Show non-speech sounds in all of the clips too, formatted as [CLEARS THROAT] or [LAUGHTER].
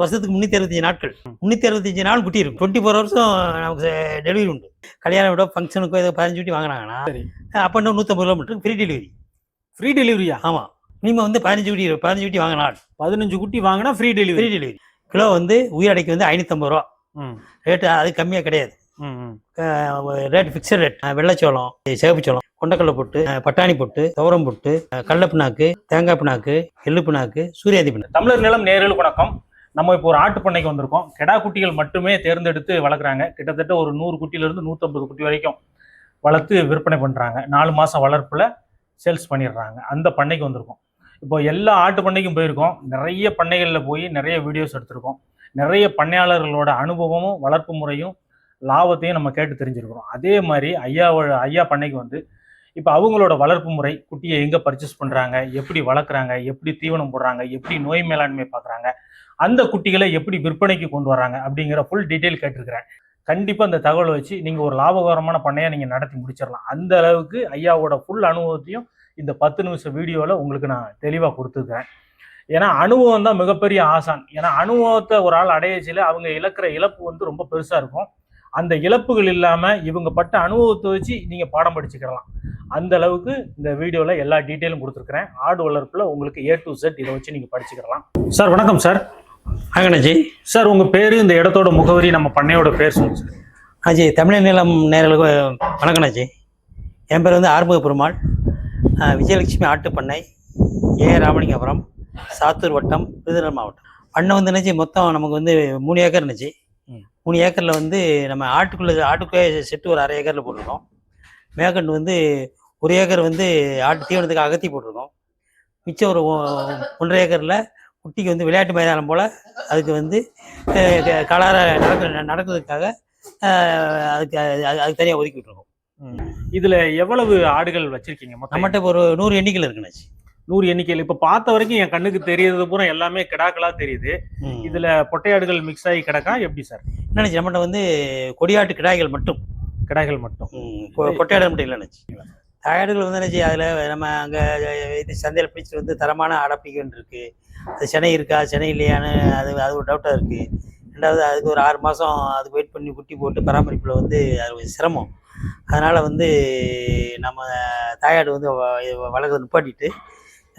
வருஷத்துக்கு முன்னூத்தி அறுபத்தஞ்சு நாட்கள். முன்னூத்தி அறுபத்தஞ்சு நாள் குட்டி இருக்கும். டுவெண்ட்டி ஃபோர் ஹவர்ஸும் நமக்கு டெலிவரி உண்டு. கல்யாணம் விட ஃபங்க்ஷனுக்கோ ஏதோ பதினஞ்சு குட்டி வாங்கினாங்கன்னா அப்போ இன்னும் நூற்றம்பது கிலோமீட்டருக்கு ஃப்ரீ டெலிவரி ஃப்ரீ டெலிவரியா ஆமாம் மினிமம் வந்து பதினஞ்சு குட்டி பதினஞ்சு குட்டி வாங்கினா பதினஞ்சு குட்டி வாங்கினா free free delivery delivery kilo வந்து உயிரடைக்கு வந்து ஐநூற்றம்பது ரூபா. ரேட்டு அது கம்மியாக கிடையாது. ரேட் ஃபிக்ஸட் ரேட் வெள்ளைச்சோளம் சிவப்புச்சோளம் கொண்டக்கடலை போட்டு பட்டாணி போட்டு துவரம் போட்டு கடலை பிண்ணாக்கு தேங்காய் பிண்ணாக்கு எள்ளு பிண்ணாக்கு சூரியாதி பிண்ணாக்கு. தமிழர் நிலம் நேரலுக்கு வணக்கம். நம்ம இப்போ ஒரு ஆட்டு பண்ணைக்கு வந்திருக்கோம். கெடா குட்டிகள் மட்டுமே தேர்ந்தெடுத்து வளர்க்குறாங்க. கிட்டத்தட்ட ஒரு நூறு குட்டியிலேருந்து நூற்றம்பது குட்டி வரைக்கும் வளர்த்து விற்பனை பண்ணுறாங்க நாலு மாதம் வளர்ப்பில் சேல்ஸ் பண்ணிடுறாங்க. அந்த பண்ணைக்கு வந்திருக்கோம். இப்போ எல்லா ஆட்டு பண்ணைக்கும் போயிருக்கோம். நிறைய பண்ணைகளில் போய் நிறைய வீடியோஸ் எடுத்திருக்கோம். நிறைய பண்ணையாளர்களோட அனுபவமும் வளர்ப்பு முறையும் லாபத்தையும் நம்ம கேட்டு தெரிஞ்சிருக்கிறோம். அதே மாதிரி ஐயாவோட ஐயா பண்ணைக்கு வந்து இப்போ அவங்களோட வளர்ப்பு முறை குட்டியை எங்கே பர்ச்சேஸ் பண்ணுறாங்க எப்படி வளர்க்குறாங்க எப்படி தீவனம் போடுறாங்க எப்படி நோய் மேலாண்மை பார்க்குறாங்க அந்த குட்டிகளை எப்படி விற்பனைக்கு கொண்டு வராங்க அப்படிங்கிற ஃபுல் டீட்டெயில் கேட்டிருக்கிறேன். கண்டிப்பாக அந்த தகவலை வச்சு நீங்கள் ஒரு லாபகரமான பண்ணையை நீங்கள் நடத்தி முடிச்சிடலாம். அந்த அளவுக்கு ஐயாவோட ஃபுல் அனுபவத்தையும் இந்த பத்து நிமிஷம் வீடியோவில் உங்களுக்கு நான் தெளிவாக கொடுத்துருக்கேன் ஏன்னா அனுபவம் தான் மிகப்பெரிய ஆசான். ஏன்னா அனுபவத்தை ஒரு ஆள் அடையச்சில அவங்க இழக்கிற இழப்பு வந்து ரொம்ப பெருசாக இருக்கும். அந்த இழப்புகள் இல்லாமல் இவங்க பட்ட அனுபவத்தை வச்சு நீங்கள் பாடம் படிச்சுக்கலாம் அந்த அளவுக்கு இந்த வீடியோவில் எல்லா டீட்டெயிலும் கொடுத்துருக்குறேன். ஆடு வளர்ப்பில் உங்களுக்கு ஏ டு செட் இதை வச்சு நீங்கள் படிச்சுக்கலாம் சார் வணக்கம் சார். ஆகணாஜி சார் உங்கள் பேர் இந்த இடத்தோட முகவரி நம்ம பண்ணையோட பேர் சொல்லுங்க சார். ஆஜி தமிழ் நிலம் நேர்களுக்கு வணக்கணாஜி என் பேர் வந்து ஆறுமுக பெருமாள். விஜயலட்சுமி ஆட்டு பண்ணை ஏ ராமலிங்கபுரம் சாத்தூர் வட்டம் விருதுநகர் மாவட்டம். பண்ணை வந்து என்னச்சு மொத்தம் நமக்கு வந்து மூணு ஏக்கர் இருந்துச்சு. மூணு ஏக்கரில் வந்து நம்ம ஆட்டுக்குள்ளே ஆட்டுக்குள்ளே செட்டு ஒரு அரை ஏக்கரில் போட்டிருக்கோம். மேற்கண்டு வந்து ஒரு ஏக்கர் வந்து ஆட்டு தீவனத்துக்கு அகத்தி போட்டிருக்கோம். மிச்சம் ஒரு ஒன்றரை ஏக்கரில் குட்டிக்கு வந்து விளையாட்டு மைதானம் போல் அதுக்கு வந்து கலார நடக்க நடக்கிறதுக்காக அதுக்கு அது- அது- அதுக்கு தனியாக ஒதுக்கி விட்டுருக்கோம். இதுல எவ்வளவு ஆடுகள் வச்சிருக்கீங்க நம்மகிட்ட இப்போ ஒரு நூறு எண்ணிக்கையில் இருக்குண்ணாச்சு நூறு எண்ணிக்கையில். இப்ப பார்த்த வரைக்கும் என் கண்ணுக்கு தெரியறது பூரா எல்லாமே கிடாக்களா தெரியுது. இதுல பொட்டையாடுகள் மிக்ஸ் ஆகி கிடக்கா? எப்படி சார்? என்னச்சு நம்மகிட்ட வந்து கொடியாட்டு கிடாய்கள் மட்டும். கிடாய்கள் மட்டும். கொட்டையாடு மட்டும் இல்லைன்னுச்சு தாயாடுகள் வந்து என்ன செய்ய அதில் நம்ம அங்கே இது சந்தையில் பிடிச்சிட்டு வந்து தரமான அடப்பிகன் இருக்கு. அது சென்னை இருக்கா? சென்னை இல்லையான்னு அது அது ஒரு டவுட்டாக இருக்கு. ரெண்டாவது அதுக்கு ஒரு ஆறு மாதம் அதுக்கு வெயிட் பண்ணி குட்டி போட்டு பராமரிப்பில் வந்து அது கொஞ்சம் சிரமம். அதனால் வந்து நம்ம தாயாடு வந்து வ- நிப்பாட்டிட்டு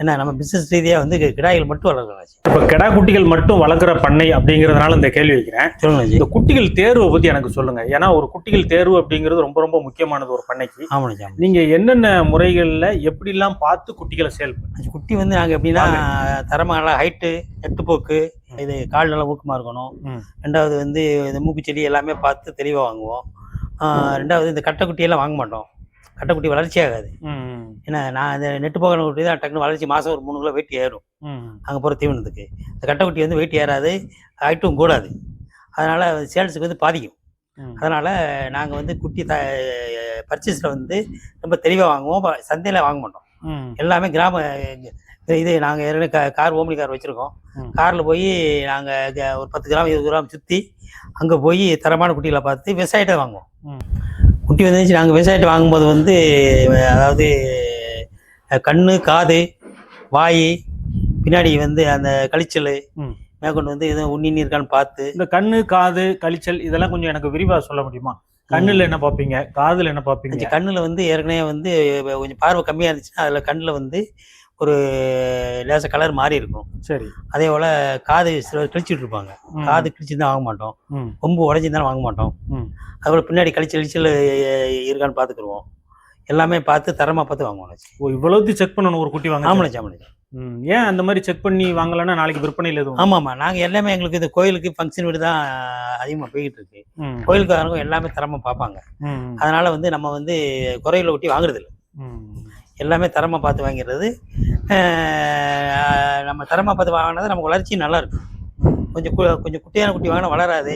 என்ன நம்ம பிஸ்னஸ் ரீதியாக வந்து கிடாய்கள் மட்டும் வளர்க்கணும் இப்ப கிடா குட்டிகள் மட்டும் வளர்க்குற பண்ணை அப்படிங்கறதுனால இந்த கேள்வி வைக்கிறேன். சொல்லுங்க இந்த குட்டிகள் தேர்வை பத்தி எனக்கு சொல்லுங்க. ஏன்னா ஒரு குட்டிகள் தேர்வு அப்படிங்கிறது ரொம்ப ரொம்ப முக்கியமானது ஒரு பண்ணைக்கு. ஆமாண்ணா ஆமாம் நீங்க என்னென்ன முறைகள்ல எப்படிலாம் பார்த்து குட்டிகளை சேல் அது குட்டி வந்து நாங்கள் எப்படின்னா தரமாக ஹைட்டு நெட்டுப்போக்கு இது கால் நல்லா ஊக்கமாக இருக்கணும். ரெண்டாவது வந்து இந்த மூக்குச்செடி எல்லாமே பார்த்து தெளிவாக வாங்குவோம். ரெண்டாவது இந்த கட்டைக்குட்டியெல்லாம் வாங்க மாட்டோம். கட்டைக்குட்டி வளர்ச்சி ஆகாது ஏன்னா நான் இந்த நெட்டு போகிற குட்டி தான் டக்குனு வளர்ச்சி மாதம் ஒரு மூணு கிலோ வெயிட் ஏறும். அங்கே போகிற தீவனத்துக்கு. இந்த கட்டைக்குட்டி வந்து வெயிட் ஏறாது ஹைட்டும் கூடாது. அதனால் சேல்ஸுக்கு வந்து பாதிக்கும். அதனால் நாங்கள் வந்து குட்டி த பர்ச்சேஸில் வந்து ரொம்ப தெளிவாக வாங்குவோம் சந்தையில் வாங்க மாட்டோம். எல்லாமே கிராம இது நாங்கள் ஏற்கனவே கா கார் ஓமினி கார் வச்சுருக்கோம். கார்ல போய் நாங்கள் ஒரு பத்து கிராம் இருபது கிராம் சுற்றி அங்கே போய் தரமான குட்டிகளை பார்த்து விவசாயிட்ட வாங்குவோம். குட்டி வந்துச்சு நாங்கள் விவசாயிட்ட வாங்கும்போது வந்து அதாவது கண்ணு காது வாய் பின்னாடி வந்து அந்த கழிச்சல். மேற்கொண்டு வந்து எதுவும் உண்ணி இருக்கான்னு பார்த்து இந்த கண்ணு காது கழிச்சல் இதெல்லாம் கொஞ்சம் எனக்கு விரிவா சொல்ல முடியுமா? கண்ணுல என்ன பாப்பீங்க? காதுல என்ன கொஞ்சம் கண்ணில் வந்து ஏற்கனவே வந்து கொஞ்சம் பார்வை கம்மியாக இருந்துச்சுன்னா அதில் கண்ணில் வந்து ஒரு லேச கலர் மாறி இருக்கும். சரி. அதே போல் காது சிலர் கிழிச்சிட்டு இருப்பாங்க. காது கிழிச்சிருந்தா வாங்க மாட்டோம். கொம்பு உடஞ்சிருந்தாலும் வாங்க மாட்டோம். அதுபோல் பின்னாடி கழிச்சு கழிச்சல் இருக்கான்னு பார்த்துக்குருவோம் எல்லாமே பார்த்து தரமாக பார்த்து வாங்குவோம் ஓ இவ்வளவு செக் பண்ணணும் ஒரு குட்டி வாங்க ஆமாம் ஆமாம் ம், ஏன் அந்த மாதிரி செக் பண்ணி வாங்கலன்னா நாளைக்கு விற்பனையில் எதுவும்? ஆமாம் ஆமாம். நாங்கள் எல்லாமே எங்களுக்கு இந்த கோயிலுக்கு ஃபங்க்ஷன் வீடு தான் அதிகமாக போய்கிட்டு இருக்கு ம், கோயிலுக்காரங்க எல்லாமே தரமாக பார்ப்பாங்க. அதனால வந்து நம்ம வந்து குறையில ஒட்டி வாங்குறதில்ல. ம், எல்லாமே தரமாக பார்த்து வாங்கிடுறது அஹ் நம்ம தரமாக பார்த்து வாங்கினது நமக்கு வளர்ச்சி நல்லா இருக்கும். கொஞ்சம் கு- கொஞ்சம் குட்டியான குட்டி வாங்கினா வளராது.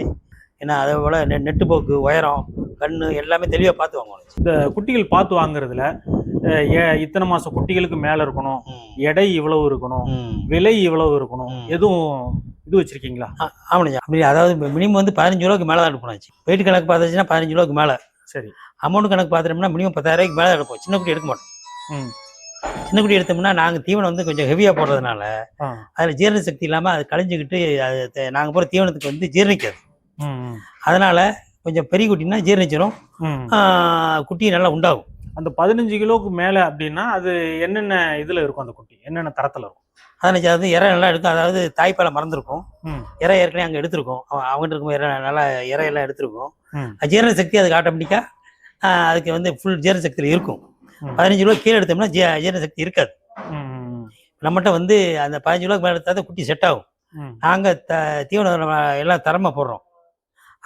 ஏன்னா அதே போல் நெ நெட்டு போக்கு உயரம் கண்ணு எல்லாமே தெளிவாக பார்த்து வாங்கணும். இந்த குட்டிகள் பார்த்து வாங்குறதுல இத்தனை மாசம் குட்டிகளுக்கு மேல இருக்கணும். எடை இவ்வளவு இருக்கணும். விலை இவ்வளவு இருக்கணும். எதுவும் இது வச்சிருக்கீங்களா? ஆமாண்ணா அப்படி அதாவது மினிமம் வந்து பதினஞ்சு ரூபாய்க்கு மேலே தான் எடுக்கணும் வெயிட் கணக்கு பார்த்துச்சுன்னா பதினஞ்சு ரூபாய்க்கு மேலே. சரி. அமௌண்ட் கணக்கு பார்த்துட்டோம்னா மினிமம் பத்தாயிரம் ரூபாய்க்கு மேலே எடுப்போம் சின்ன குட்டி எடுக்க மாட்டோம். சின்ன குட்டி எடுத்தோம்னா நாங்கள் தீவனம் வந்து கொஞ்சம் ஹெவியாக போடுறதுனால. அதில் ஜீரண சக்தி இல்லாமல் அது கழிஞ்சுக்கிட்டு அது நாங்கள் போகிற தீவனத்துக்கு வந்து ஜீரணிக்காது. அதனால கொஞ்சம் பெரிய குட்டினா ஜீரணிச்சிரும். ம். ஆஹ் குட்டி நல்லா உண்டாகும். அந்த பதினஞ்சு கிலோவுக்கு மேல அப்படின்னா அது என்னென்ன இதுல இருக்கும் அந்த குட்டி? என்னென்ன தரத்துல இருக்கும்? அதனால அது இறை நல்லா எடுக்கும். அதாவது தாய்ப்பாலை மறந்துருக்கும். இறை ஏற்கனவே அங்கே எடுத்திருக்கோம். அவ- அவங்ககிட்ட இருக்கும் இறை நல்லா இறை எல்லாம் எடுத்திருக்கும் ஜீரண சக்தி அதுக்கு ஆட்டோமேட்டிக்காக அதுக்கு வந்து ஃபுல் ஜீரண சக்தியில் இருக்கும். பதினஞ்சு ரூபா கீழே எடுத்தோம்னா ஜீ ஜீரண சக்தி இருக்காது. நம்மகிட்ட வந்து அந்த பதினஞ்சு ரூபாய்க்கு மேலே எடுத்தால் குட்டி செட் ஆகும். நாங்கள் த தீவனம் எல்லாம் தரமாக போடுறோம்.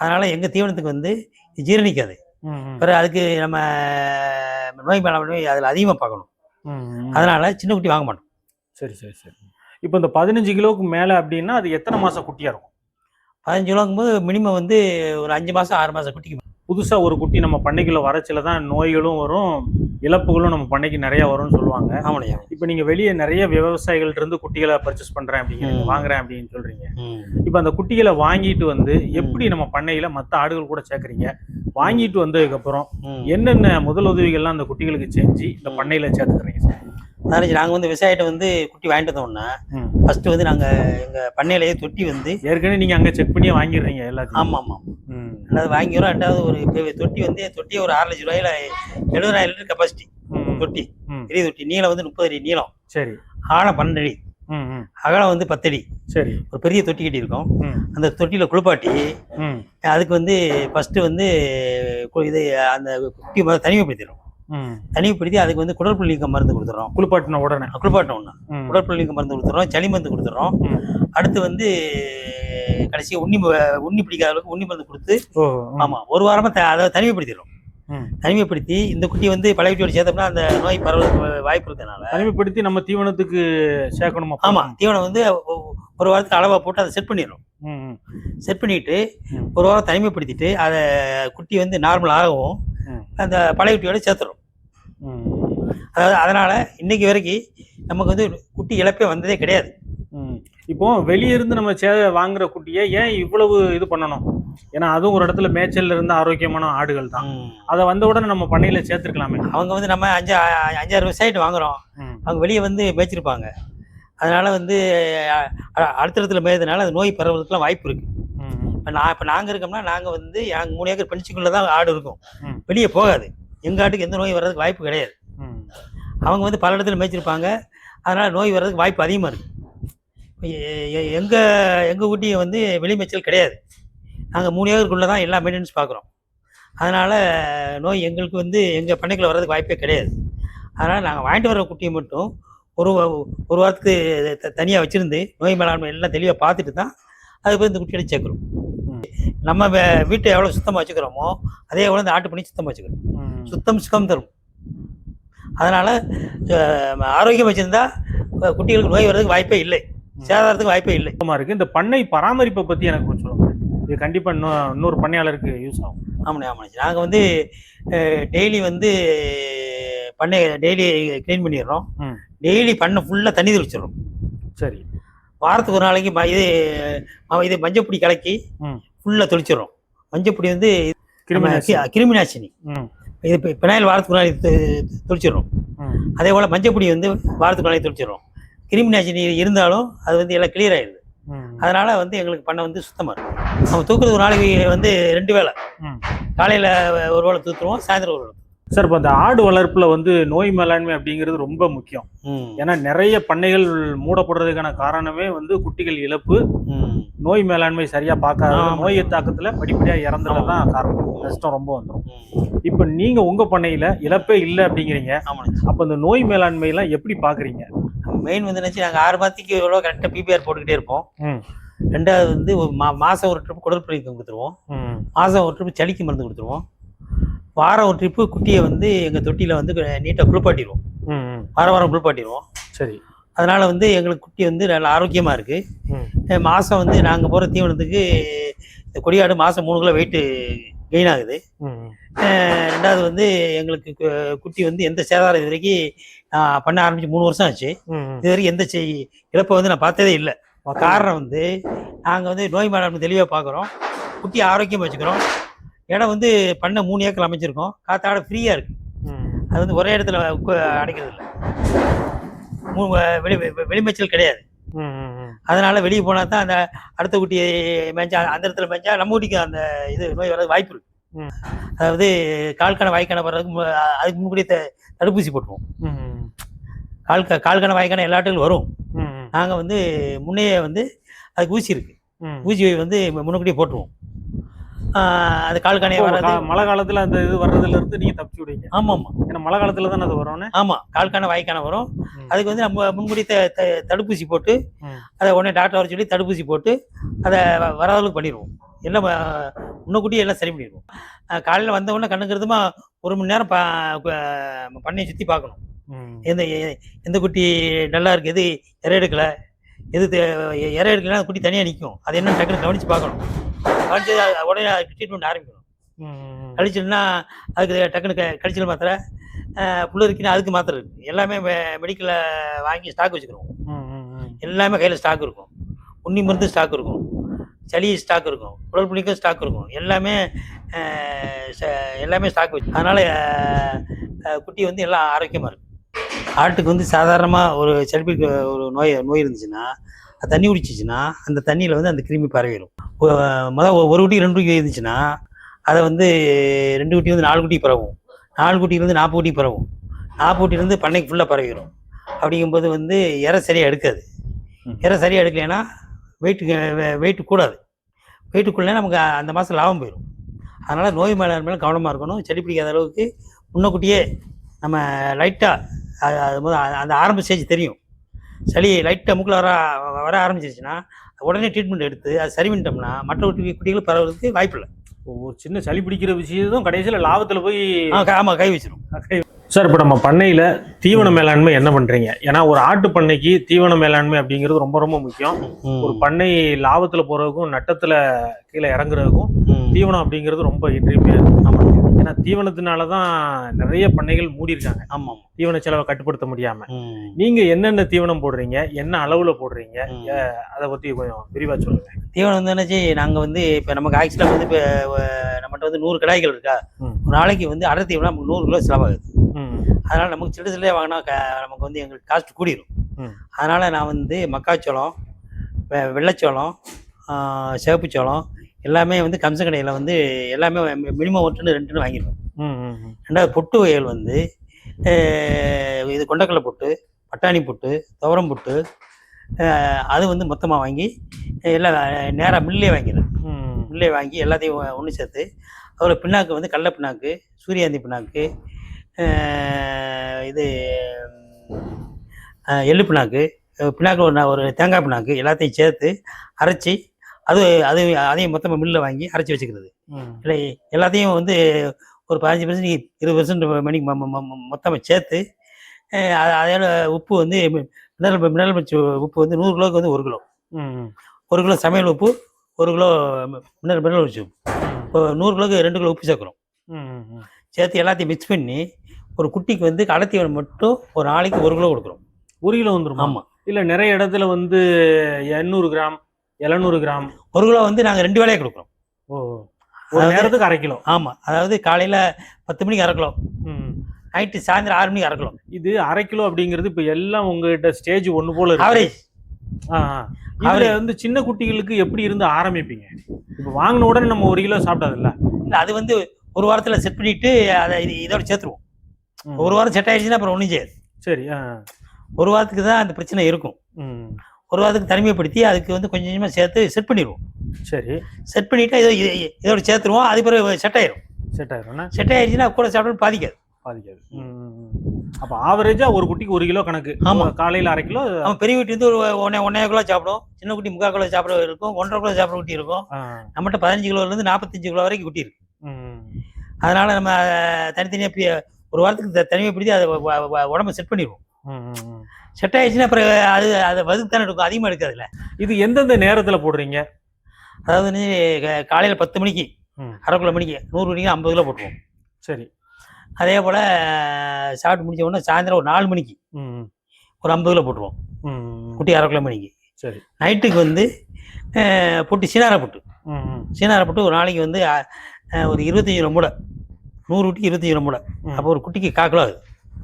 அதனால் எங்கள் தீவனத்துக்கு வந்து ஜீரணிக்காது. பிறகு அதுக்கு நம்ம நோய் மேலாண்மை அதில் அதிகமாக பார்க்கணும். அதனால் சின்ன குட்டி வாங்க மாட்டோம். சரி சரி சரி. இப்போ இந்த பதினஞ்சு கிலோவுக்கு மேல அப்படின்னா அது எத்தனை மாசம் குட்டியா இருக்கும்? பதினஞ்சு ரூபாங்கும் போது மினிமம் வந்து ஒரு அஞ்சு மாதம் ஆறு மாதம் குட்டிக்கு புதுசா ஒரு குட்டி நம்ம பண்ணைக்குள்ள வரச்சில தான் நோய்களும் வரும். இழப்புகளும் நம்ம பண்ணைக்கு நிறைய வரும்னு சொல்லுவாங்க. ஆமாடையா இப்போ நீங்க வெளியே நிறைய விவசாயிகள்ட்ட இருந்து குட்டிகளை பர்ச்சேஸ் பண்றேன் அப்படிங்கிறீங்க. வாங்குறேன் அப்படின்னு சொல்றீங்க. இப்போ அந்த குட்டிகளை வாங்கிட்டு வந்து எப்படி நம்ம பண்ணையில மற்ற ஆடுகள் கூட சேர்க்குறீங்க? வாங்கிட்டு வந்ததுக்கு அப்புறம் ம். என்னென்ன முதல் உதவிகள்லாம் அந்த குட்டிகளுக்கு செஞ்சு இந்த பண்ணையில சேர்த்துக்கிறீங்க சார்? அதாவது நாங்கள் வந்து விவசாயிட்ட வந்து குட்டி வாங்கிட்டு வந்தோம்னா. ஃபர்ஸ்ட் வந்து நாங்கள் எங்கள் பண்ணையிலேயே தொட்டி வந்து ஏற்கனவே நீங்க அங்க செக் பண்ணியே வாங்கிடுறீங்க எல்லாத்தையும். ஆமாம் ஆமாம். ரெண்டாவது வாங்கிக்கிறோம் ரெண்டாவது ஒரு தொட்டி வந்து தொட்டியே ஒரு ஆறு லட்ச ரூபாயில எழுபதாயிரம் லிட்டர் கெப்பாசிட்டி. தொட்டி. பெரிய தொட்டி. நீளம் வந்து முப்பது அடி நீளம். சரி. ஆழம் பன்னெண்டு அடி. அகலம் வந்து பத்தடி சரி. ஒரு பெரிய தொட்டி கட்டியிருக்கோம். ம். அந்த தொட்டியில் குளிப்பாட்டி அதுக்கு வந்து ஃபஸ்ட்டு வந்து இது அந்த குட்டி தனிமைப்படுத்திடும் தனிமைப்படுத்தி அதுக்கு வந்து குடற்புள் நீக்கம் மருந்து கொடுத்துறோம் குளிப்பாட்டின உடனே குளிப்பாட்டம் ஒன்று ம். குடற்புள் நீக்கம் மருந்து கொடுத்துறோம் சளி மருந்து கொடுத்துறோம். அடுத்து வந்து கடைசியாக உண்ணி உண்ணி பிடிக்காத அளவுக்கு உண்ணி மருந்து கொடுத்து. ஆமாம் ஒரு வாரமாக த அதை தனிமைப்படுத்திடும் ம். தனிமைப்படுத்தி இந்த குட்டி வந்து பழைய குட்டியோட சேர்த்தோம்னா அந்த நோய் பரவ வாய்ப்பு இருக்கிறதுனால தனிமைப்படுத்தி நம்ம தீவனத்துக்கு சேர்க்கணுமா ஆமாம் தீவனம் வந்து ஒரு வாரத்துக்கு அளவாக போட்டு அதை செட் பண்ணிடும் ம் ம். செட் பண்ணிட்டு. ஒரு வாரம் தனிமைப்படுத்திட்டு அதை குட்டி வந்து நார்மல் ஆகவும் ம். அந்த பழைய குட்டியோட சேர்த்துரும் ம். அதாவது அதனால இன்னைக்கு வரைக்கும் நமக்கு வந்து குட்டி இழப்பே வந்ததே கிடையாது. இப்போ வெளிய இருந்து நம்ம சே வாங்குற குட்டியை ஏன் இவ்வளவு இது பண்ணணும்? ஏன்னா அதுவும் ஒரு இடத்துல மேய்ச்சல்ல இருந்து ஆரோக்கியமான ஆடுகள் தான். அதை வந்த உடனே நம்ம பண்ணையில சேர்த்துருக்கலாமே. அவங்க வந்து நம்ம அஞ்சு அஞ்சாறு விவசாயிட்டு வாங்குறோம். அவங்க வெளியே வந்து மேய்ச்சிருப்பாங்க. அதனால வந்து அ- அ- அடுத்தடுத்துல மேய்றதுனால அது நோய் பரவதுக்குலாம் வாய்ப்பு இருக்கு. இப்போ நான் இப்போ நாங்கள் இருக்கோம்னா நாங்கள் வந்து எங்கள் மூணு ஏக்கர் பென்சிக்குள்ளே தான் ஆடு இருக்கும். வெளியே போகாது. எங்கள் ஆட்டுக்கு எந்த நோய் வர்றதுக்கு வாய்ப்பு கிடையாது. அவங்க வந்து பல இடத்துல மேய்ச்சிருப்பாங்க. அதனால் நோய் வர்றதுக்கு வாய்ப்பு அதிகமாக இருக்குது எங்கள் எங்கள் ஊட்டியை வந்து வெளி மேய்ச்சல் கிடையாது. நாங்கள் மூணு ஏக்கருக்குள்ளே தான் எல்லா மெயின்டெனன்ஸ் பார்க்குறோம் அதனால் நோய் எங்களுக்கு வந்து எங்கள் பண்ணைக்குள்ள வர்றதுக்கு வாய்ப்பே கிடையாது. அதனால் நாங்கள் வாங்கிட்டு வர குட்டியை மட்டும் ஒரு ஒரு வாரத்துக்கு தனியாக வச்சுருந்து நோய் மேலாண்மை எல்லாம் தெளிவாக பார்த்துட்டு தான் அதுக்கு போய் இந்த குட்டியோட சேர்க்குறோம். நம்ம வீட்டை எவ்வளோ சுத்தமாக வச்சுக்கிறோமோ அதே எவ்வளோ இந்த ஆட்டு பண்ணி சுத்தமாக வச்சுக்கிறோம். சுத்தம் சுகம் தரும். அதனால் ஆரோக்கியம் வச்சுருந்தா குட்டிகளுக்கு நோய் வர்றதுக்கு வாய்ப்பே இல்லை. சேதாரத்துக்கு வாய்ப்பே இல்லை. சுத்தமா இருக்கு. இந்த பண்ணை பராமரிப்பை பத்தி எனக்கு கொஞ்சம் சொல்லுங்க. இது கண்டிப்பா இன்னும் இன்னொரு பண்ணையாளருக்கு யூஸ் ஆகும். ஆமாண்ணே ஆமாண்ணே. நாங்கள் வந்து டெய்லி வந்து பண்ணை டெய்லி க்ளீன் பண்ணிடுறோம். டெய்லி பண்ணை ஃபுல்லாக தண்ணி தெளிச்சிடுறோம். சரி. வாரத்துக்கு ஒரு நாளைக்கு இது இது மஞ்சப்பொடி கலக்கி. ஃபுல்லாக தெளிச்சிடுறோம் மஞ்சப்பொடி வந்து கிருமி நம்ம நாசினி. கி- கிருமி நாசினி ம். இது பினாயில் வாரத்துக்கு ஒரு நாளைக்கு தெ- தெளிச்சிடுறோம் ம். அதே போல் மஞ்சப்பொடி வந்து வாரத்துக்கு ஒரு நாளைக்கு தெளிச்சிடுறோம் கிருமி நாசினி இருந்தாலும் அது வந்து எல்லாம் கிளியர் ஆயிடுது. அதனால வந்து எங்களுக்கு பண்ணை வந்து சுத்தமாக இருக்கும் நம்ம தூக்குறது ஒரு நாளைக்கு வந்து ரெண்டு வேளை ம். காலையில் ஒரு வேளை தூத்துருவோம் சாயந்தரம் ஒரு வேளை சார் இப்போ இந்த ஆடு வளர்ப்புல வந்து நோய் மேலாண்மை அப்படிங்கிறது ரொம்ப முக்கியம். ஏன்னா நிறைய பண்ணைகள் மூடப்படுறதுக்கான காரணமே வந்து குட்டிகள் இழப்பு. நோய் மேலாண்மை சரியா பார்க்காத. நோய் தாக்கத்துல படிப்படியா இறந்தது தான் காரணம். கஷ்டம் ரொம்ப வந்துடும். இப்போ நீங்க உங்க பண்ணையில இழப்பே இல்லை அப்படிங்கிறீங்க. அப்ப இந்த நோய் மேலாண்மை எல்லாம் எப்படி பாக்குறீங்க மெயின் வந்து நினச்சி நாங்கள் ஆறு மாதத்துக்கு எவ்வளோ கரெக்டாக பிபிஆர் போட்டுக்கிட்டே இருப்போம். ரெண்டாவது வந்து மாதம் ஒரு ட்ரிப் குடல் பிரீக்கம் கொடுத்துருவோம். மாதம் ஒரு ட்ரிப்பு சளிக்கு மருந்து கொடுத்துருவோம். வாரம் ஒரு ட்ரிப்பு குட்டியை வந்து எங்கள் தொட்டியில் வந்து நீட்டாக குளிப்பாட்டிடுவோம். வாரம் வாரம் குளிப்பாட்டிடுவோம். சரி. அதனால் வந்து எங்களுக்கு குட்டி வந்து நல்ல ஆரோக்கியமாக. இருக்குது மாதம் வந்து நாங்கள் போகிற தீவனத்துக்கு இந்த கொடியாடு மாதம் மூணு கிலோ வெயிட்டு கெயின் ஆகுது. ரெண்டாவது வந்து எங்களுக்கு குட்டி வந்து எந்த சேதாரம் இது வரைக்கும் நான் பண்ண ஆரம்பிச்சு மூணு வருஷம் ஆச்சு. இது வரைக்கும் எந்த செய் இழப்பை வந்து நான் பார்த்ததே இல்லை. காரணம் வந்து நாங்கள் வந்து நோய் மேலாண்மை தெளிவாக பார்க்குறோம் குட்டி ஆரோக்கியமாக வச்சுக்கிறோம். இடம் வந்து பண்ண மூணு ஏக்கர் அமைச்சிருக்கோம். காத்தாட ஃப்ரீயாக இருக்குது அது வந்து ஒரே இடத்துல அடைக்கிறது இல்லை. வெளி வெ- கிடையாது. அதனால் அதனால வெளியே போனா தான் அந்த அடுத்த குட்டி மேய்ச்சா அந்த இடத்துல மேய்ச்சா நம்ம குட்டிக்கு அந்த இது நோய் வர்றது வாய்ப்பு இருக்கு. அதாவது கால்கான வாய்க்கான வர்றதுக்கு அதுக்கு முன்னாடி த- தடுப்பூசி போட்டுருவோம். ம், ம், கால் கால்கண வாய்க்கான எல்லா இடத்துலையும் வரும். ம், நாங்கள் வந்து முன்னையே வந்து அதுக்கு ஊசி இருக்கு. ஊசி வந்து முன்னுக்கூட்டியே போட்டுருவோம். அது கால்கணையை இப்போ வர்றது. கா- மழை காலத்துல அந்த இது வர்றதுல இருந்து நீங்க தப்பிச்சு விடுவீங்க. ஆமாம் ஆமாம் ஏன்னா மழை காலத்துல தானே அது வரும்னு? ஆமாம் கால்கண வாய்க்கான வரும். அதுக்கு வந்து நம்ம த- தடுப்பூசி போட்டு. அதை உடனே டாக்டர் வர சொல்லி தடுப்பூசி போட்டு அதை வராதளவுக்கு பண்ணிடுவோம். எல்லாம் முன்னக்கூட்டியே எல்லாம் சரி பண்ணிடுவோம். காலையில் வந்த உடனே கண்ணுக்கிறதுமா ஒரு மணி நேரம் பண்ணையை சுற்றி பார்க்கணும். எந்த எந்த குட்டி நல்லா இருக்கு எது இறை எடுக்கல எது இறை எடுக்கலன்னா குட்டி தனியாக நிற்கும் அது என்ன டக்குன்னு கவனித்து பார்க்கணும். அது உடனே ட்ரீட்மெண்ட் ஆரம்பிக்கணும். கழிச்சல்னா அதுக்கு டக்குன்னு க கழிச்சல் மாத்திரை புல்லு இருக்குன்னா அதுக்கு மாத்திரை இருக்குது எல்லாமே மெடிக்கலில் வாங்கி ஸ்டாக் வச்சுக்கிறோம். எல்லாமே கையில் ஸ்டாக் இருக்கும். உண்ணி மருந்து ஸ்டாக் இருக்கும். சளி ஸ்டாக் இருக்கும். குடல் புளிக்கும் ஸ்டாக் இருக்கும். எல்லாமே எல்லாமே ஸ்டாக் வச்சு அதனால் குட்டி வந்து எல்லாம் ஆரோக்கியமாக இருக்கும் ஆட்டுக்கு வந்து சாதாரணமாக ஒரு சளிப்பு ஒரு நோய் நோய் இருந்துச்சுன்னா அது தண்ணி குடிச்சிச்சுன்னா அந்த தண்ணியில் வந்து அந்த கிருமி பரவிடும் மொதல் ஒரு குட்டி ரெண்டு குட்டி இருந்துச்சுன்னா அதை வந்து ரெண்டு குட்டி வந்து நாலு குட்டி பரவும். நாலு குட்டியிலேருந்து நாற்பது குட்டி பரவும். நாற்பது குட்டியிலேருந்து பண்ணைக்கு ஃபுல்லாக பரவிடும் அப்படிங்கும்போது வந்து இறை சரியாக எடுக்காது. இறை சரியாக எடுக்கலைன்னா வெயிட்டு வெயிட் கூடாது. வெயிட்டுக்குள்ளே நமக்கு அந்த மாதம் லாபம் போயிடும் அதனால் நோய் மேலே மேலே கவனமாக இருக்கணும். செடி பிடிக்காத அளவுக்கு முன்னக்கூட்டியே நம்ம லைட்டாக அது முதல் அந்த ஆரம்ப ஸ்டேஜ் தெரியும். சளி லைட்டாக மூக்கில் வர வர ஆரம்பிச்சிருச்சுன்னா உடனே ட்ரீட்மெண்ட் எடுத்து அது சரி பண்ணிட்டோம்னா மற்ற குட்டி குட்டிகள் பரவுறதுக்கு வாய்ப்பு இல்லை ஒரு சின்ன சளி பிடிக்கிற விஷயம் கடைசியில லாபத்துல போய் ஆமாம் கை வச்சிரும். சார் இப்போ நம்ம பண்ணையில தீவன மேலாண்மை என்ன பண்றீங்க? ஏன்னா ஒரு ஆட்டு பண்ணைக்கு தீவன மேலாண்மை அப்படிங்கிறது ரொம்ப ரொம்ப முக்கியம். ஒரு பண்ணை லாபத்துல போறதுக்கும் நட்டத்துல கீழே இறங்குறதுக்கும். தீவனம் அப்படிங்கிறது ரொம்ப இன்றியமையாது ஆமாம் ஏன்னா தீவனத்தினால தான் நிறைய பண்ணைகள் மூடி இருக்காங்க ஆமாம். தீவன செலவை கட்டுப்படுத்த முடியாம. நீங்க என்னென்ன தீவனம் போடுறீங்க? என்ன அளவுல போடுறீங்க. அதை பத்தி கொஞ்சம் விரிவா சொல்லுங்க. தீவனம் வந்து என்னச்சு நாங்கள் வந்து இப்போ நமக்கு ஆக்சுவலாக வந்து இப்போ நம்மகிட்ட வந்து நூறு கடாய்கள் இருக்கா. ஒரு நாளைக்கு வந்து அடர் தீவனம் நமக்கு நூறு கிலோ செலவாகுது. அதனால் நமக்கு சில்லு சில்லையாக வாங்கினா நமக்கு வந்து எங்களுக்கு காஸ்ட் கூடிரும். அதனால் நான் வந்து மக்காச்சோளம் வெள்ளைச்சோளம் ஆ, சிவப்பு சோளம் எல்லாமே வந்து கம்ச கடையில் வந்து எல்லாமே மினிமம் வாங்கிடுவேன் ம், ம், ம். ரெண்டாவது பொட்டு வயல் வந்து இது கொண்டக்கடலை பொட்டு பட்டாணி பொட்டு துவரம் பொட்டு அது வந்து மொத்தமாக வாங்கி எல்லாம் நேராக மில்லே வாங்கிடுவேன் ம், மில்லே வாங்கி எல்லாத்தையும் ஒன்று சேர்த்து அதோட பிண்ணாக்கு வந்து கடலை பிண்ணாக்கு சூரியாந்தி பிண்ணாக்கு அஹ் இது எள்ளு பிண்ணாக்கு அஹ் பிண்ணாக்கு ஒரு ஒரு தேங்காய் பிண்ணாக்கு எல்லாத்தையும் சேர்த்து அரைச்சி அது அது அதையும் மொத்தமாக மில்லில் வாங்கி அரைச்சி வச்சுக்கிறது. இல்லை எல்லாத்தையும் வந்து ஒரு பதினஞ்சு பர்சன்ட் இருபது பர்சன்ட் மணிக்கு மொத்தமாக சேர்த்து அதோட உப்பு வந்து மினரல் மினரல் பச்சு உப்பு வந்து நூறு கிலோவுக்கு வந்து ஒரு கிலோ. ஒரு கிலோ சமையல் உப்பு ஒரு கிலோ மினரல் மினரல் வச்சு உப்பு நூறு கிலோக்கு ரெண்டு கிலோ உப்பு சேர்க்குறோம். சேர்த்து எல்லாத்தையும் மிக்ஸ் பண்ணி ஒரு குட்டிக்கு வந்து கடத்தீவனம் மட்டும் ஒரு நாளைக்கு ஒரு கிலோ கொடுக்குறோம். ஒரு கிலோ வந்துருமா? ஆமாம் இல்ல நிறைய இடத்துல வந்து எண்ணூறு கிராம் எழுநூறு கிராம். ஒரு கிலோ வந்து நாங்கள் ரெண்டு வேலையை கொடுக்குறோம். ஓ ஒரு நேரத்துக்கு அரை கிலோ. ஆமாம் அதாவது காலையில் பத்து மணிக்கு அரை கிலோ ம். நைட்டு சாயந்தரம் ஆறு மணிக்கு அரை கிலோ இது அரை கிலோ அப்படிங்கிறது இப்ப எல்லாம் உங்ககிட்ட ஸ்டேஜ் ஒண்ணு போல ஆவரேஜ். இதுல வந்து சின்ன குட்டிகளுக்கு எப்படி இருந்து ஆரம்பிப்பீங்க? இப்ப வாங்கின உடனே நம்ம ஒரு கிலோ சாப்பிடாதுல்ல? இல்லை அது வந்து ஒரு வாரத்தில் செட் பண்ணிட்டு அதை இது இதோட சேர்த்துருவோம். ஒரு வாரம் செட் ஆயிடுச்சுன்னா அப்புறம் ஒன்றும் செய்யாது. சரி. ஒரு வாரத்துக்கு தான் அந்த பிரச்சனை இருக்கும். ம். ஒரு வாரத்துக்கு தனிமைப்படுத்தி அதுக்கு வந்து கொஞ்சம் கொஞ்சமாக சேர்த்து செட் பண்ணிடுவோம். சரி. செட் பண்ணிவிட்டு இதோ இது- இதோட சேர்த்துருவோம். அது பிறகு செட் ஆயிரும். செட் ஆயிரும்னா? செட் ஆயிடுச்சுன்னா கூட சாப்பிட்டு பாதிக்காது. பாதிக்காது. அப்ப ஆவரேஜா ஒரு குட்டிக்கு ஒரு கிலோ கணக்கு. ஆமா. காலையில அரை கிலோ அவன் பெரிய குட்டி வந்து ஒரு ஒன்னே ஒன்றே கிலோ சாப்பிடும் சின்ன குட்டி முக்கால் கிலோ சாப்பிட இருக்கும். ஒன்றரை கிலோ சாப்பிட குட்டி இருக்கும். நம்மகிட்ட பதினஞ்சு கிலோலேருந்து நாற்பத்தஞ்சு கிலோ வரைக்கும் குட்டி இருக்கு. ம். அதனால நம்ம தனித்தனியாக ஒரு வாரத்துக்கு தனிமைப்படுத்தி அதை உடம்ப செட் பண்ணிடுவோம். செட் ஆயிடுச்சுன்னா அப்புறம் அது அதை வதுக்கு தானே இருக்கும் அதிகமாக எடுக்காதுல்ல இது எந்தெந்த நேரத்துல போடுறீங்க அதாவது காலையில் பத்து மணிக்கு. அரை கிலோ மணிக்கு நூறு மணிக்கு ஐம்பது கிலோ போட்டுருவோம் சரி அதே போல் சாப்பிட்டு முடிச்ச உடனே சாயந்தரம் ஒரு நாலு மணிக்கு. ஒரு ஐம்பது கிலோ போட்டுருவோம். குட்டி அரை கிலோ மணிக்கு சரி நைட்டுக்கு வந்து புட்டு சீனாரை புட்டு. சீனாரை புட்டு ஒரு நாளைக்கு வந்து ஒரு இருபத்தஞ்சி கிலோ மூடை நூறு குட்டிக்கு இருபத்தஞ்சி கிலோ மூடை. அப்போ ஒரு குட்டிக்கு கால் கிலோ ஆகுது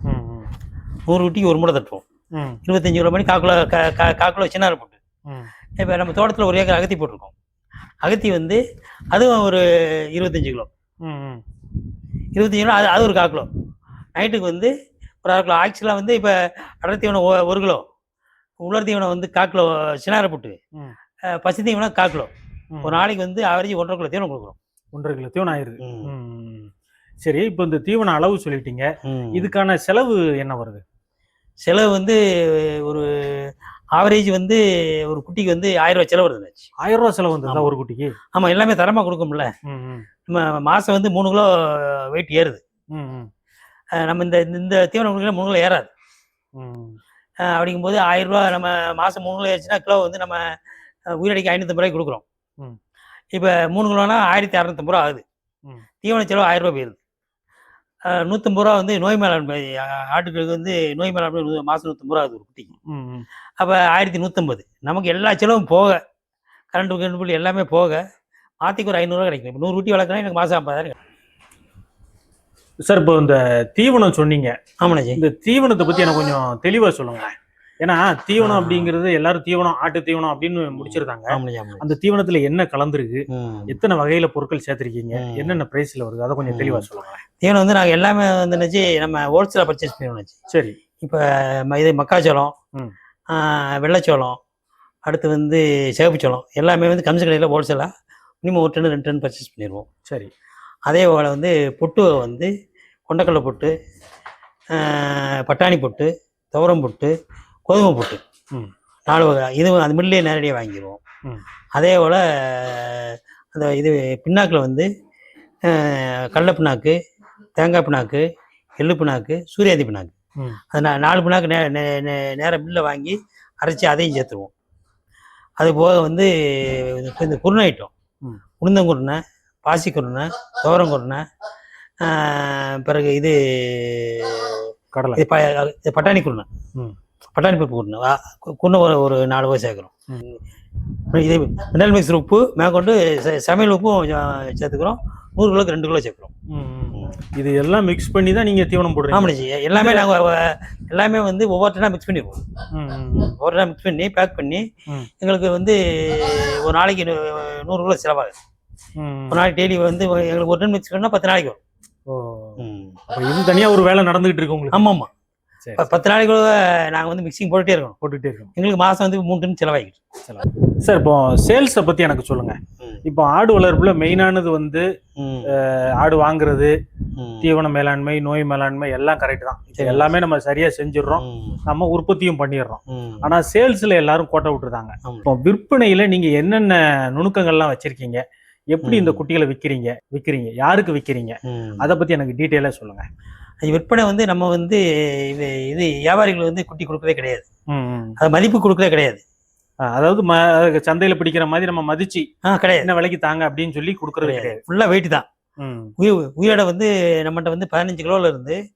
ம், ம். நூறு குட்டிக்கு ஒரு மூடை தட்டுவோம் இருபத்தஞ்சு கிலோ மணி காக்குல காக்குல சின்ன போட்டு. இப்போ நம்ம தோட்டத்தில் ஒரு ஏக்கர் அகத்தி போட்டிருக்கோம். அகத்தி வந்து அதுவும் ஒரு இருபத்தஞ்சு கிலோ. இருபத்தஞ்சு கிலோ அது அது ஒரு கால் கிலோ நைட்டுக்கு வந்து ஒரு அரை கிலோ. ஆக்சுவலாக வந்து இப்போ அடர் தீவனம் ஒரு கிலோ. உலர் தீவனம் வந்து கால் கிலோ சினாரை போட்டு பசு தீவனம் கால் கிலோ ம். ஒரு நாளைக்கு வந்து ஆவரேஜ் ஒன்றரை கிலோ தீவனம் கொடுக்குறோம். ஒன்றரை கிலோ தீவனம். ம். சரி இப்போ இந்த தீவன அளவு சொல்லிட்டீங்க. இதுக்கான செலவு என்ன வருது? செலவு வந்து ஒரு ஆவரேஜ் வந்து ஒரு குட்டிக்கு வந்து ஆயிரம் ரூபாய் செலவு வருதுச்சு ஆயிரம் ரூபாய் செலவு வந்ததா. ஒரு குட்டிக்கு? ஆமாம் எல்லாமே தரமாக கொடுக்கும்ல. நம்ம மாதம் வந்து மூணு கிலோ வெயிட் ஏறுது. நம்ம இந்த இந்த தீவனம் கொடுக்கல மூணு கிலோ ஏறாது. அப்படிங்கும்போது ஆயிரம் ரூபா நம்ம மாதம் மூணு கிலோ ஏறிச்சுன்னா கிலோ வந்து நம்ம உயிரடிக்கு ஐநூற்றம்பது ரூபாய்க்கு கொடுக்குறோம். இப்போ மூணு கிலோனா ஆயிரத்தி அறநூத்தம்பது ரூபா ஆகுது. தீவன செலவு ஆயிரம் ரூபா போயிருது. நூற்றம்பது ரூபா வந்து நோய் மேலாண்மை ஆட்டுகளுக்கு வந்து நோய் மேலாண்மை மாசம் நூற்றம்பது ரூபா ஆகுது ஒரு குட்டிக்கு. அப்போ ஆயிரத்தி நூற்றம்பது நமக்கு எல்லா செலவும் போக கரண்ட் கரண்ட் பில் எல்லாமே போக மாத்திக்கு ஒரு ஐநூறுரூவா கிடைக்கும். இப்போ நூறு குட்டி வளர்க்குறேன் எனக்கு மாதம் ஐம்பதாயிரம். சார் இப்போ இந்த தீவனம் சொன்னீங்க. ஆமாண்ணாச்சி இந்த தீவனத்தை பத்தி எனக்கு கொஞ்சம் தெளிவா சொல்லுங்க ஏன்னா தீவனம். அப்படிங்கிறது எல்லாரும் தீவனம் ஆட்டு தீவனம் அப்படின்னு முடிச்சிருக்காங்க. அந்த தீவனத்துல என்ன கலந்துருக்கு. எத்தனை வகையில பொருட்கள் சேர்த்திருக்கீங்க. என்னென்ன பிரைஸ்ல வருது? அதை கொஞ்சம். தெளிவா சொல்லுங்க தீவனம் வந்து நாங்கள் எல்லாமே வந்து நினச்சி நம்ம ஹோல்சேலாக பர்ச்சேஸ் பண்ணிடுவோம் சரி. இப்போ இது மக்காச்சோளம் வெள்ளைச்சோளம் அடுத்து வந்து சிவப்புச்சோளம் எல்லாமே வந்து கம்சு கடையில் ஹோல்சேலாக மினிமம் ஒரு டன் ரெண்டு டன் பர்ச்சேஸ் பண்ணிடுவோம் சரி. அதே போல் வந்து பொட்டு வந்து கொண்டக்கடலை பொட்டு பட்டாணி பொட்டு துவரம் பொட்டு கோதுமை பொட்டு ம். நாலு வகை இதுவும் அந்த மில்லே நேரடியாக வாங்கிடுவோம். அதே போல் அந்த இது பின்னாக்கில் வந்து கடலை பிண்ணாக்கு தேங்காய் பிண்ணாக்கு எள்ளு பிண்ணாக்கு சூரியாதி பிண்ணாக்கு ம். அது நாலு பிண்ணாக்கு நே நே- நே- நேரா மில்லில் வாங்கி அரைச்சி அதையும் சேர்த்துருவோம் அது போக வந்து இந்த- குருணை ஐட்டம். உளுந்தங்குருணை பாசிக்குருணை துவரங்குருணை பிறகு இது கடலை இது இது பட்டாணி குருணை ம். பட்டாணி பருப்பு குருணை வா- கு- குருணை ஒரு ஒரு நாலு ரூபாய் சேர்க்குறோம் இது மினரல் மிக்சர் உப்பு மேற்கொண்டு சமையல் உப்பும் சேர்த்துக்கிறோம். நூறு கிலோக்கு ரெண்டு கிலோ சேர்க்குறோம். இது எல்லாம் மிக்ஸ் பண்ணி தான் நீங்க தீவனம் போடுறீங்க? ஆமாச்சி எல்லாமே நாங்கள் எல்லாமே வந்து ஒவ்வொருத்தனா மிக்ஸ் பண்ணிடுவோம். ஒவ்வொரு மிக்ஸ் பண்ணி பேக் பண்ணி. எங்களுக்கு வந்து ஒரு நாளைக்கு நூறு கிலோ செலவாகுது. ஒரு நாளைக்கு டெய்லி வந்து எங்களுக்கு ஒரு டன் மிக்ஸ் பண்ணால் பத்து நாளைக்கு வரும். இது தனியா ஒரு வேலை நடந்துகிட்டு இருக்கு உங்களுக்கு? ஆமாம் ஆமாம். பத்து நாளைக்கு நாங்கள் வந்து மிக்சிங் போட்டுட்டே இருக்கோம் போட்டுட்டே இருக்கோம் எங்களுக்கு மாதம் வந்து மூணு டன் செலவாகிட்டு சார் இப்போ சேல்ஸை பத்தி எனக்கு சொல்லுங்க. இப்போ ஆடு வளர்ப்புல மெயினானது வந்து ஆடு வாங்குறது. தீவன மேலாண்மை நோய் மேலாண்மை எல்லாம் கரெக்ட் தான். எல்லாமே நம்ம சரியா செஞ்சிடுறோம். நம்ம உற்பத்தியும் பண்ணிடுறோம். ஆனா சேல்ஸ்ல எல்லாரும் கோட்டை விட்டுருதாங்க. இப்போ விற்பனையில நீங்க என்னென்ன நுணுக்கங்கள்லாம் வச்சிருக்கீங்க எப்படி இந்த. குட்டிகளை விக்கிறீங்க விக்கிறீங்க யாருக்கு விக்கிறீங்க ம். அதை பத்தி எனக்கு டீட்டெயிலா சொல்லுங்க அது விற்பனை வந்து நம்ம வந்து இது இது வியாபாரிகள் வந்து குட்டி கொடுக்கறதே கிடையாது. அது மதிப்பு கொடுக்கறதே கிடையாது. அதாவது ம- சந்தையில பிடிக்கிற மாதிரி நம்ம மதிச்சு கிடையாது. என்ன விலைக்கு தாங்க அப்படின்னு சொல்லி கொடுக்கறது கிடையாது. ஃபுல்லாக வெயிட் தான். உயிர் உயிரோட வந்து நம்மகிட்ட வந்து பதினஞ்சு கிலோல இருந்து.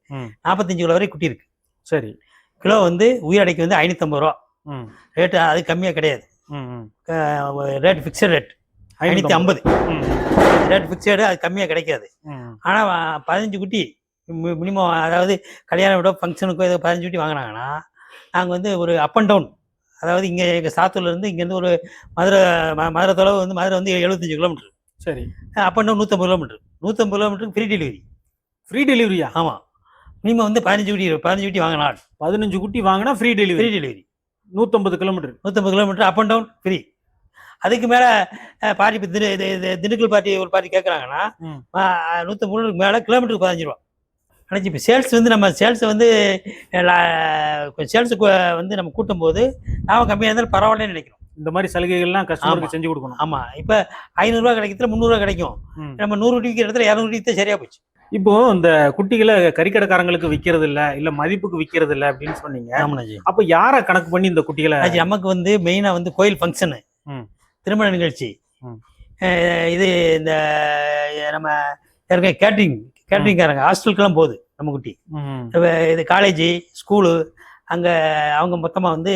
நாற்பத்தஞ்சு கிலோ வரை குட்டி இருக்கு. சரி. கிலோ வந்து உயிரடைக்கு வந்து ஐநூற்றம்பது ரூபா. ரேட்டு அது கம்மியாக கிடையாது. ரேட் ஃபிக்ஸட் ரேட் ஐநூற்றி ஐம்பது. ரேட் ஃபிக்ஸடு அது கம்மியாக கிடைக்காது. ஆனால் பதினஞ்சு குட்டி மினிமம் அதாவது கல்யாண விட ஃபங்க்ஷனுக்கோ ஏதோ பதினஞ்சு குட்டி வாங்கினாங்கன்னா நாங்கள் வந்து ஒரு அப் அண்ட் டவுன் அதாவது இங்கே எங்கள் சாத்தூர்லேருந்து இங்கேருந்து ஒரு மதுரை ம- மதுரை தொலைவு வந்து மதுரை வந்து எழுபத்தஞ்சு கிலோமீட்டர் சரி. அப் அண்ட் டவுன் நூற்றம்பது கிலோமீட்டர் நூற்றம்பது கிலோமீட்டருக்கு ஃப்ரீ டெலிவரி ஃப்ரீ டெலிவரியா ஆமாம் மினிமம் வந்து பதினஞ்சு குட்டி பதினஞ்சு குட்டி வாங்கினா பதினஞ்சு குட்டி வாங்கினா ஃப்ரீ ஃப்ரீ டெலிவரி டெலிவரி நூத்தம்பது கிலோமீட்டர் நூற்றம்பது kilometre up and down free அதுக்கு மேலே பார்ட்டி திண்டு திண்டுக்கல் பார்ட்டி ஒரு பார்ட்டி கேட்குறாங்கன்னா. நூற்றம்பது மேலே கிலோமீட்டருக்கு பதினஞ்சு ரூபா. ஆனால் இப்போ சேல்ஸ் வந்து நம்ம சேல்ஸை வந்து சேல்ஸுக்கு வந்து நம்ம கூட்டும் போது லாபம் கம்மியாக இருந்தாலும் பரவாயில்லன்னு நினைக்கிறோம். இந்த மாதிரி சலுகைகள்லாம் கஸ்டமருக்கு. செஞ்சு கொடுக்கணும். ஆமாம் இப்போ ஐநூறுரூவா கிடைக்கிறதுல முந்நூறுரூவா கிடைக்கும். நம்ம நூறு குட்டி விற்கிற இடத்துல இரநூறு தான் சரியாக போச்சு. இப்போ இந்த குட்டிகளை கறிக்கடைக்காரங்களுக்கு விக்கிறது இல்ல இல்ல மதிப்புக்கு விக்கிறது இல்ல அப்படின்னு சொன்னீங்க. அப்ப யார கணக்கு பண்ணி இந்த குட்டிகளை நமக்கு வந்து மெயினாக வந்து கோயில் ஃபங்க்ஷனு. திருமண நிகழ்ச்சி. இது இந்த நம்ம இருக்க கேட்ரிங் கேட்ரிங்காரங்க ஹாஸ்டலுக்கெல்லாம் போகுது நம்ம குட்டி. இது காலேஜ் ஸ்கூலு அங்கே அவங்க மொத்தமாக வந்து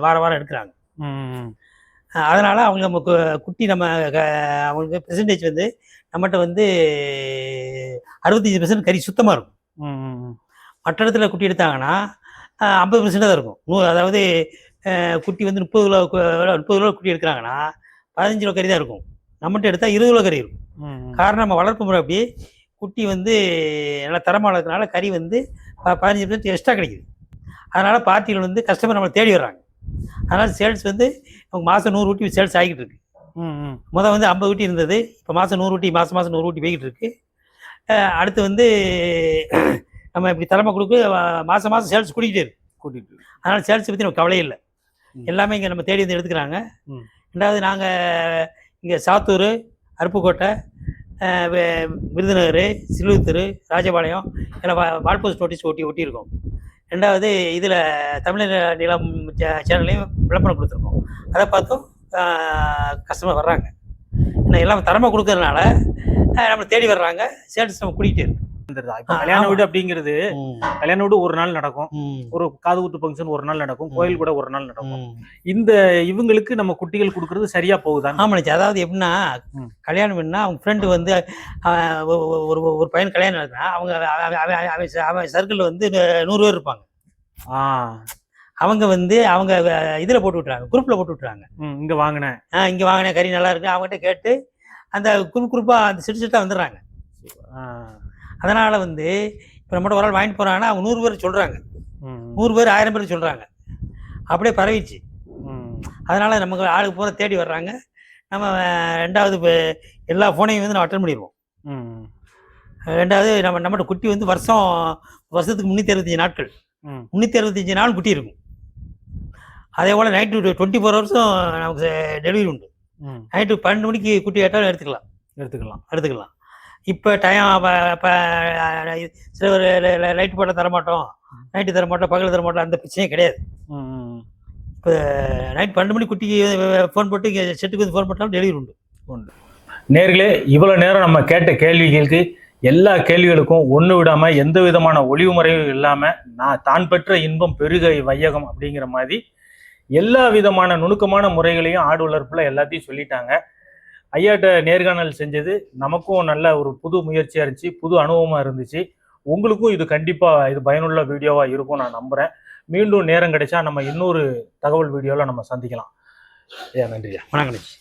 வார வாரம் எடுக்கிறாங்க. அதனால அவங்க நம்ம கு- குட்டி நம்ம க- அவங்களுக்கு பெர்சன்டேஜ் வந்து நம்மகிட்ட வந்து அறுபத்தஞ்சு பெர்சன்ட் கறி சுத்தமாக இருக்கும். மற்ற இடத்துல குட்டி எடுத்தாங்கன்னா ஐம்பது பர்சன்ட் தான் இருக்கும். நூ அதாவது குட்டி வந்து முப்பது கிலோ முப்பது கிலோ குட்டி எடுக்கிறாங்கன்னா பதினஞ்சு கிலோ கறி தான் இருக்கும். நம்மகிட்ட எடுத்தால் இருபது கிலோ கறி இருக்கும். காரணம் நம்ம வளர்ப்பு முறை அப்படி குட்டி வந்து நல்லா தரமாக வளர்க்கறனால கறி வந்து ப- பதினஞ்சு பர்சன்ட் எக்ஸ்ட்ரா கிடைக்குது. அதனால் பார்ட்டிகள் வந்து கஸ்டமர் நம்மளை தேடி வர்றாங்க. அதனால் சேல்ஸ் வந்து மாதம் நூறு ஊட்டி சேல்ஸ் ஆகிட்டு இருக்கு. முதல் வந்து ஐம்பது ஊட்டி இருந்தது. இப்போ மாதம் நூறு ஊட்டி மாதம் மாதம் நூறு ஊட்டி போய்கிட்டு இருக்கு. அடுத்து வந்து [CLEARS THROAT] நம்ம இப்படி தலைமை கொடுக்க மாசம் மாதம் சேல்ஸ் கூட்டிகிட்டே இருக்கு. கூட்டிட்டு அதனால் சேல்ஸ் பற்றி நமக்கு கவலையே இல்லை. எல்லாமே இங்கே நம்ம தேடி வந்து எடுத்துக்கிறாங்க. ரெண்டாவது நாங்கள் இங்கே சாத்தூர் அருப்புக்கோட்டை விருதுநகர் சிலுத்தூர் ராஜபாளையம் எல்லாம் வா- நோட்டீஸ் ஒட்டி ஒட்டியிருக்கோம். ரெண்டாவது இதில் தமிழர் நிலம் சே- சேனல்லையும் விளம்பரம் கொடுத்துருக்கோம். அதை பார்த்தும் கஸ்டமர் வர்றாங்க. ஏன்னா எல்லாம் தரமாக கொடுக்கறதுனால நம்ம நம்மளை தேடி வர்றாங்க. சேல்ஸ் நம்ம கூட்டிகிட்டே இருக்கு. வந்துருதா இப்ப கல்யாண. வீடு அப்படிங்கிறது கல்யாண வீடு ஒரு நாள் நடக்கும். ஒரு காது குத்து ஃபங்க்ஷன் ஒரு நாள் நடக்கும். கோயில் கூட ஒரு நாள் நடக்கும். இந்த இவங்களுக்கு நம்ம குட்டிகள் கொடுக்கறது சரியா போகுதா? ஆமாச்சு அதாவது எப்படின்னா. கல்யாணம் பண்ணா அவங்க ஃப்ரெண்டு வந்து ஒரு ஒரு பையன் கல்யாணம் நடக்குனா அவங்க அவன் அவன் அவன் ச- அவன் சர்க்கிளில் வந்து நூறு பேர் இருப்பாங்க. அவங்க வந்து அவங்க இதில் போட்டு விட்றாங்க குரூப்பில் போட்டு விட்றாங்க ம், இங்க வாங்கினேன் இங்கே வாங்கின கறி நல்லா இருக்கு. அவங்ககிட்ட கேட்டு அந்த குரூப் குரூப்பாக அந்த சிட்டு சிட்டாக வந்துடுறாங்க. அதனால் வந்து இப்போ நம்மகிட்ட ஒரு ஆள் வாங்கிட்டு போகிறாங்கன்னா அவங்க நூறு பேர் சொல்கிறாங்க நூறு பேர் ஆயிரம் பேர் சொல்கிறாங்க அப்படியே பரவிச்சு அதனால் நமக்கு ஆளுக்கு பூரா தேடி வர்றாங்க. நம்ம ரெண்டாவது இப்போ எல்லா ஃபோனையும் வந்து நம்ம அட்டன் பண்ணிடுவோம். ரெண்டாவது நம்ம நம்மகிட்ட குட்டி வந்து வருஷம் வருஷத்துக்கு முந்நூற்றி அறுபத்தஞ்சு நாட்கள். முந்நூற்றி அறுபத்தஞ்சு நாள் குட்டி இருக்கும். அதே போல் நைட்டு டுவெண்ட்டி ஃபோர் ஹவர்ஸும் நமக்கு டெலிவரி உண்டு. நைட்டு பன்னெண்டு மணிக்கு குட்டி கேட்டாலும் எடுத்துக்கலாம். எடுத்துக்கலாம். எடுத்துக்கலாம். இப்போ டைம் சில ஒரு லைட் போட்டால் தரமாட்டோம். நைட்டு தரமாட்டோம் பகல் தரமாட்டோம் அந்த பிரச்சனையே கிடையாது. இப்போ நைட் பன்னெண்டு மணி குட்டிக்கு ஃபோன் போட்டு செட்டுக்கு வந்து ஃபோன் போட்டாலும் டெலிவரி உண்டு. உண்டு. நேர்களே இவ்வளவு நேரம் நம்ம கேட்ட கேள்விகளுக்கு எல்லா கேள்விகளுக்கும் ஒண்ணு விடாம எந்த விதமான ஒளிவு முறையும் இல்லாம நான் தான் பெற்ற இன்பம் பெருக வையகம் அப்படிங்கிற மாதிரி எல்லா விதமான நுணுக்கமான முறைகளையும் ஆடு வளர்ப்புல எல்லாத்தையும் சொல்லிட்டாங்க. ஐயாட்ட நேர்காணல் செஞ்சது. நமக்கும் நல்ல ஒரு புது முயற்சியாக இருந்துச்சு. புது அனுபவமாக இருந்துச்சு. உங்களுக்கும் இது கண்டிப்பாக இது பயனுள்ள வீடியோவாக இருக்கும் நான் நம்புகிறேன் மீண்டும் நேரம் கிடைச்சா நம்ம இன்னொரு தகவல் வீடியோவில் நம்ம சந்திக்கலாம். ஐயா நன்றியா. வணக்கம்